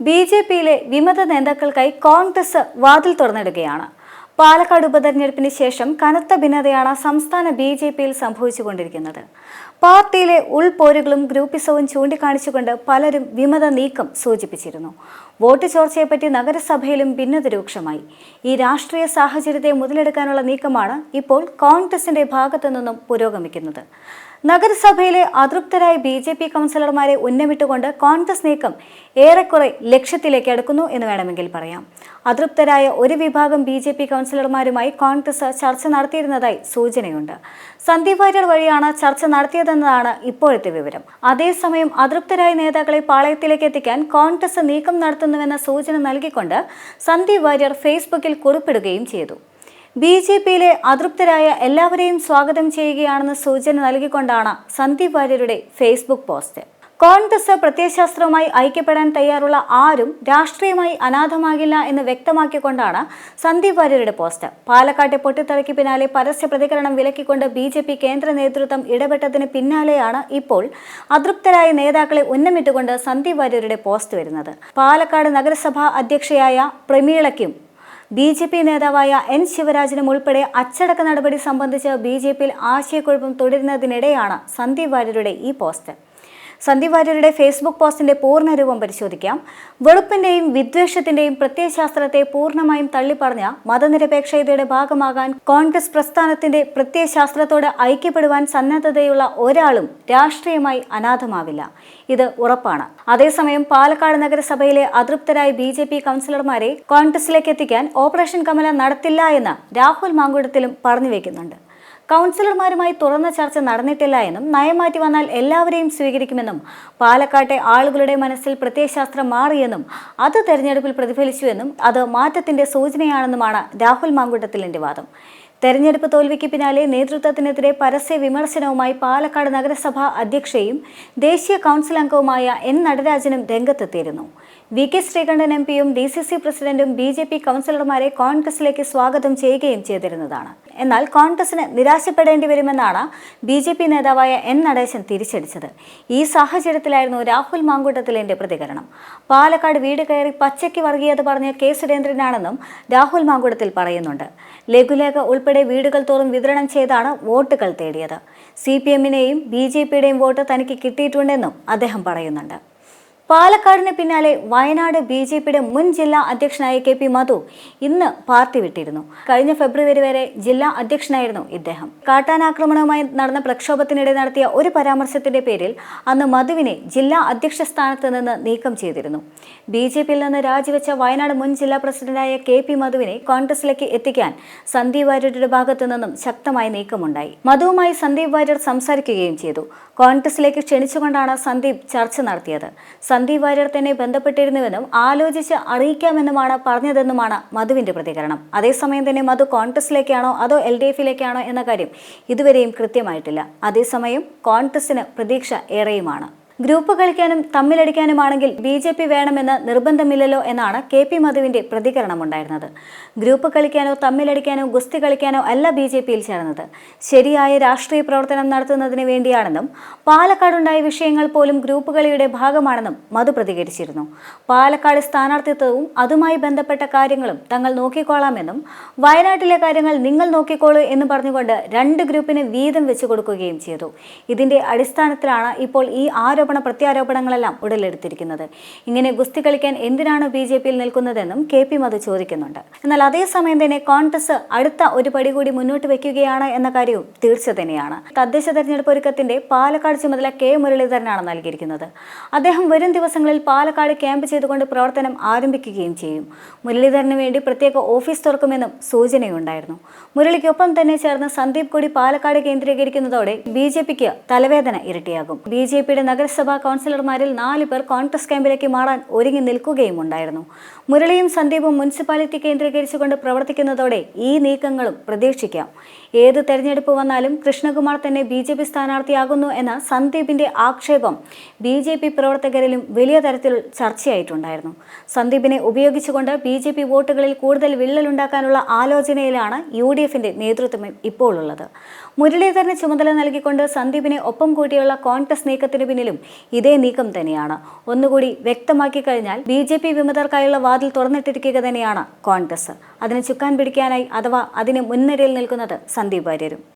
B J പിയിലെ വിമത നേതാക്കൾക്കായി കോൺഗ്രസ് വാതിൽ തുറന്നിടുകയാണ്. പാലക്കാട് ഉപതെരഞ്ഞെടുപ്പിന് ശേഷം കനത്ത ഭിന്നതയാണ് സംസ്ഥാന ബി ജെ പിയിൽ സംഭവിച്ചുകൊണ്ടിരിക്കുന്നത്. പാർട്ടിയിലെ ഉൾപോരുകളും ഗ്രൂപ്പിസവും ചൂണ്ടിക്കാണിച്ചുകൊണ്ട് പലരും വിമത നീക്കം സൂചിപ്പിച്ചിരുന്നു. വോട്ട് ചോർച്ചയെപ്പറ്റി നഗരസഭയിലും ഭിന്നത രൂക്ഷമായി. ഈ രാഷ്ട്രീയ സാഹചര്യത്തെ മുതലെടുക്കാനുള്ള നീക്കമാണ് ഇപ്പോൾ കോൺഗ്രസിന്റെ ഭാഗത്തു നിന്നും പുരോഗമിക്കുന്നത്. നഗരസഭയിലെ അതൃപ്തരായ ബി ജെ പി കൗൺസിലർമാരെ ഉന്നമിട്ടുകൊണ്ട് കോൺഗ്രസ് നീക്കം ഏറെക്കുറെ ലക്ഷ്യത്തിലേക്ക് അടുക്കുന്നു എന്ന് വേണമെങ്കിൽ പറയാം. അതൃപ്തരായ ഒരു വിഭാഗം ബി ജെ പി കൗൺസിലർമാരുമായി കോൺഗ്രസ് ചർച്ച നടത്തിയിരുന്നതായി സൂചനയുണ്ട്. സന്ദീപ് വാര്യർ വഴിയാണ് ചർച്ച നടത്തിയതെന്നതാണ് ഇപ്പോഴത്തെ വിവരം. അതേസമയം അതൃപ്തരായ നേതാക്കളെ പാളയത്തിലേക്ക് എത്തിക്കാൻ കോൺഗ്രസ് നീക്കം നടത്തുന്നുവെന്ന സൂചന നൽകിക്കൊണ്ട് സന്ദീപ് വാര്യർ ഫേസ്ബുക്കിൽ കുറിപ്പിടുകയും ചെയ്തു. ബി ജെ പിയിലെ അതൃപ്തരായ എല്ലാവരെയും സ്വാഗതം ചെയ്യുകയാണെന്ന് സൂചന നൽകിക്കൊണ്ടാണ് സന്ദീപ് വാര്യരുടെ ഫേസ്ബുക്ക് പോസ്റ്റ്. കോൺഗ്രസ് പ്രത്യയശാസ്ത്രവുമായി ഐക്യപ്പെടാൻ തയ്യാറുള്ള ആരും രാഷ്ട്രീയമായി അനാഥമാകില്ല എന്ന് വ്യക്തമാക്കിക്കൊണ്ടാണ് സന്ദീപ് വാര്യരുടെ പോസ്റ്റ്. പാലക്കാട്ടെ പൊട്ടിത്തെറിക്ക് പിന്നാലെ പരസ്യ പ്രതികരണം വിലക്കിക്കൊണ്ട് ബി ജെ പി കേന്ദ്ര നേതൃത്വം ഇടപെട്ടതിന് പിന്നാലെയാണ് ഇപ്പോൾ അതൃപ്തരായ നേതാക്കളെ ഉന്നമിട്ടുകൊണ്ട് സന്ദീപ് വാര്യരുടെ പോസ്റ്റ് വരുന്നത്. പാലക്കാട് നഗരസഭാ അധ്യക്ഷയായ പ്രമീളയ്ക്കും ബി ജെ പി നേതാവായ എൻ ശിവരാജനും ഉൾപ്പെടെ അച്ചടക്ക നടപടി സംബന്ധിച്ച് ബി ജെ പിയിൽ ആശയക്കുഴപ്പം തുടരുന്നതിനിടെയാണ് സന്ദീപ് വാര്യരുടെ ഈ പോസ്റ്റ്. സന്ദീപ് വാര്യരുടെ ഫേസ്ബുക്ക് പോസ്റ്റിന്റെ പൂർണ രൂപം പരിശോധിക്കാം. വെളുപ്പിന്റെയും വിദ്വേഷത്തിന്റെയും പ്രത്യയശാസ്ത്രത്തെ പൂർണമായും തള്ളിപ്പറഞ്ഞ മതനിരപേക്ഷതയുടെ ഭാഗമാകാൻ കോൺഗ്രസ് പ്രസ്ഥാനത്തിന്റെ പ്രത്യയശാസ്ത്രത്തോട് ഐക്യപ്പെടുവാൻ സന്നദ്ധതയുള്ള ഒരാളും രാഷ്ട്രീയമായി അനാഥമാവില്ല. ഇത് ഉറപ്പാണ്. അതേസമയം പാലക്കാട് നഗരസഭയിലെ അതൃപ്തരായ ബി ജെ പി കൗൺസിലർമാരെ കോൺഗ്രസിലേക്ക് എത്തിക്കാൻ ഓപ്പറേഷൻ കമല നടത്തില്ല എന്ന് രാഹുൽ മാങ്കുടത്തിലും പറഞ്ഞു വെക്കുന്നുണ്ട്. കൗൺസിലർമാരുമായി തുറന്ന ചർച്ച നടന്നിട്ടില്ല എന്നും നയം മാറ്റി വന്നാൽ എല്ലാവരെയും സ്വീകരിക്കുമെന്നും പാലക്കാട്ടെ ആളുകളുടെ മനസ്സിൽ പ്രത്യയശാസ്ത്രം മാറിയെന്നും അത് തെരഞ്ഞെടുപ്പിൽ പ്രതിഫലിച്ചുവെന്നും അത് മാറ്റത്തിന്റെ സൂചനയാണെന്നുമാണ് രാഹുൽ മാങ്കുട്ടത്തിലിന്റെ വാദം. തെരഞ്ഞെടുപ്പ് തോൽവിക്ക് പിന്നാലെ നേതൃത്വത്തിനെതിരെ പരസ്യ വിമർശനവുമായി പാലക്കാട് നഗരസഭാ അധ്യക്ഷയും ദേശീയ കൗൺസിൽ അംഗവുമായ എൻ നടരാജനും രംഗത്തെത്തിയിരുന്നു. വി കെ ശ്രീകണ്ഠൻ എം പിയും ഡി സി സി പ്രസിഡന്റും ബി ജെ പി കൗൺസിലർമാരെ കോൺഗ്രസിലേക്ക് സ്വാഗതം ചെയ്യുകയും ചെയ്തിരുന്നതാണ്. എന്നാൽ കോൺഗ്രസിന് നിരാശപ്പെടേണ്ടി വരുമെന്നാണ് ബി ജെ പി നേതാവായ എൻ നടേശൻ തിരിച്ചടിച്ചത്. ഈ സാഹചര്യത്തിലായിരുന്നു രാഹുൽ മാങ്കൂട്ടത്തിലിന്റെ പ്രതികരണം. പാലക്കാട് വീട് കയറി പച്ചയ്ക്ക് വർഗീയത പറഞ്ഞ കെ സുരേന്ദ്രനാണെന്നും രാഹുൽ മാങ്കൂട്ടത്തിൽ പറയുന്നുണ്ട്. ലഘുലേഖ ഉൾപ്പെടെ വീടുകൾ തോറും വിതരണം ചെയ്താണ് വോട്ടുകൾ തേടിയത്. സി പി എമ്മിനെയും ബി ജെ പിയുടെയും വോട്ട് തനിക്ക് കിട്ടിയിട്ടുണ്ടെന്നും അദ്ദേഹം പറയുന്നുണ്ട്. പാലക്കാടിന് പിന്നാലെ വയനാട് ബി ജെ പിയുടെ മുൻ ജില്ലാ അധ്യക്ഷനായ കെ പി മധു ഇന്ന് പാർട്ടി വിട്ടിരുന്നു. കഴിഞ്ഞ ഫെബ്രുവരി വരെ ജില്ലാ അധ്യക്ഷനായിരുന്നു ഇദ്ദേഹം. കാട്ടാനാക്രമണവുമായി നടന്ന പ്രക്ഷോഭത്തിനിടെ നടത്തിയ ഒരു പരാമർശത്തിന്റെ പേരിൽ അന്ന് മധുവിനെ ജില്ലാ അധ്യക്ഷ സ്ഥാനത്ത് നിന്ന് നീക്കം ചെയ്തിരുന്നു. ബി ജെ പിയിൽ നിന്ന് രാജിവെച്ച വയനാട് മുൻ ജില്ലാ പ്രസിഡന്റായ കെ പി മധുവിനെ കോൺഗ്രസിലേക്ക് എത്തിക്കാൻ സന്ദീപ് വാര്യരുടെ ഭാഗത്തു നിന്നും ശക്തമായ നീക്കമുണ്ടായി. മധുവുമായി സന്ദീപ് വാര്യർ സംസാരിക്കുകയും ചെയ്തു. കോൺഗ്രസിലേക്ക് ക്ഷണിച്ചുകൊണ്ടാണ് സന്ദീപ് ചർച്ച നടത്തിയത്. സന്ദീപ് വാര്യർ തന്നെ ബന്ധപ്പെട്ടിരുന്നുവെന്നും ആലോചിച്ച് അറിയിക്കാമെന്നുമാണ് പറഞ്ഞതെന്നുമാണ് മധുവിന്റെ പ്രതികരണം. അതേസമയം തന്നെ മധു കോൺഗ്രസിലേക്കാണോ അതോ എൽ ഡി എഫിലേക്കാണോ എന്ന കാര്യം ഇതുവരെയും കൃത്യമായിട്ടില്ല. അതേസമയം കോൺഗ്രസിന് പ്രതീക്ഷ ഏറെയുമാണ്. ഗ്രൂപ്പ് കളിക്കാനും തമ്മിലടിക്കാനുമാണെങ്കിൽ ബി ജെ പി വേണമെന്ന് നിർബന്ധമില്ലല്ലോ എന്നാണ് കെ പി മധുവിന്റെ പ്രതികരണമുണ്ടായിരുന്നത്. ഗ്രൂപ്പ് കളിക്കാനോ തമ്മിലടിക്കാനോ ഗുസ്തി കളിക്കാനോ അല്ല ബി ജെ പിയിൽ ചേർന്നത്. ശരിയായ രാഷ്ട്രീയ പ്രവർത്തനം നടത്തുന്നതിന് വേണ്ടിയാണെന്നും പാലക്കാടുണ്ടായ വിഷയങ്ങൾ പോലും ഗ്രൂപ്പ് കളിയുടെ ഭാഗമാണെന്നും മധു പ്രതികരിച്ചിരുന്നു. പാലക്കാട് സ്ഥാനാർത്ഥിത്വവും അതുമായി ബന്ധപ്പെട്ട കാര്യങ്ങളും തങ്ങൾ നോക്കിക്കോളാമെന്നും വയനാട്ടിലെ കാര്യങ്ങൾ നിങ്ങൾ നോക്കിക്കോളൂ എന്ന് പറഞ്ഞുകൊണ്ട് രണ്ട് ഗ്രൂപ്പിന് വീതം വെച്ചു കൊടുക്കുകയും ചെയ്തു. ഇതിന്റെ അടിസ്ഥാനത്തിലാണ് ഇപ്പോൾ ഈ ആരോപണ പ്രത്യാരോപണങ്ങളെല്ലാം ഉടലെടുത്തിരിക്കുന്നത്. ഇങ്ങനെ ഗുസ്തി കളിക്കാൻ എന്തിനാണ് ബി ജെ പിയിൽ നിൽക്കുന്നതെന്നും കെ പി മധു ചോദിക്കുന്നുണ്ട്. എന്നാൽ അതേസമയം തന്നെ കോൺഗ്രസ് അടുത്ത ഒരു പടി കൂടി മുന്നോട്ട് വെക്കുകയാണ് എന്ന കാര്യവും തീർച്ച തന്നെയാണ്. തദ്ദേശ തെരഞ്ഞെടുപ്പ് ഒരുക്കത്തിന്റെ പാലക്കാട് ചുമതല കെ മുരളീധരനാണ് നൽകിയിരിക്കുന്നത്. അദ്ദേഹം വരും ദിവസങ്ങളിൽ പാലക്കാട് ക്യാമ്പ് ചെയ്തുകൊണ്ട് പ്രവർത്തനം ആരംഭിക്കുകയും ചെയ്യും. മുരളീധരന് വേണ്ടി പ്രത്യേക ഓഫീസ് തുറക്കുമെന്നും സൂചനയുണ്ടായിരുന്നു. മുരളിക്കൊപ്പം തന്നെ ചേർന്ന് സന്ദീപ് കൂടി പാലക്കാട് കേന്ദ്രീകരിക്കുന്നതോടെ ബി ജെ പിക്ക് തലവേദന ഇരട്ടിയാകും. ബി ജെ പിയുടെ നഗരസഭാ കൗൺസിലർമാരിൽ നാല് പേർ കോൺഗ്രസ് ക്യാമ്പിലേക്ക് മാറാൻ ഒരുങ്ങി നിൽക്കുകയും ഉണ്ടായിരുന്നു മുരളിയും സന്ദീപും മുനിസിപ്പാലിറ്റി കേന്ദ്രീകരിച്ചുകൊണ്ട് പ്രവർത്തിക്കുന്നതോടെ ഈ നീക്കങ്ങളും പ്രതീക്ഷിക്കാം. ഏത് തെരഞ്ഞെടുപ്പ് വന്നാലും കൃഷ്ണകുമാർ തന്നെ ബി ജെ പി സ്ഥാനാർത്ഥിയാകുന്നു എന്ന സന്ദീപിന്റെ ആക്ഷേപം ബി ജെ പി പ്രവർത്തകരിലും വലിയ തരത്തിൽ ചർച്ചയായിട്ടുണ്ടായിരുന്നു. സന്ദീപിനെ ഉപയോഗിച്ചുകൊണ്ട് ബി ജെ പി വോട്ടുകളിൽ കൂടുതൽ വിള്ളലുണ്ടാക്കാനുള്ള ആലോചനയിലാണ് യു ഡി എഫിന്റെ നേതൃത്വം ഇപ്പോൾ ഉള്ളത് മുരളീധരന് ചുമതല നൽകിക്കൊണ്ട് സന്ദീപിനെ ഒപ്പം കൂട്ടിയുള്ള കോൺഗ്രസ് നീക്കത്തിന് പിന്നിലും ഇതേ നീക്കം തന്നെയാണ്. ഒന്നുകൂടി വ്യക്തമാക്കി കഴിഞ്ഞാൽ ബി ജെ പി വിമതർക്കായുള്ള വാതിൽ തുറന്നിട്ടിരിക്കുക തന്നെയാണ് കോൺഗ്രസ്. അതിന് ചുക്കാൻ പിടിക്കാനായി അഥവാ അതിന് മുൻനിരയിൽ നിൽക്കുന്നത് സന്ദീപ് വാര്യരും.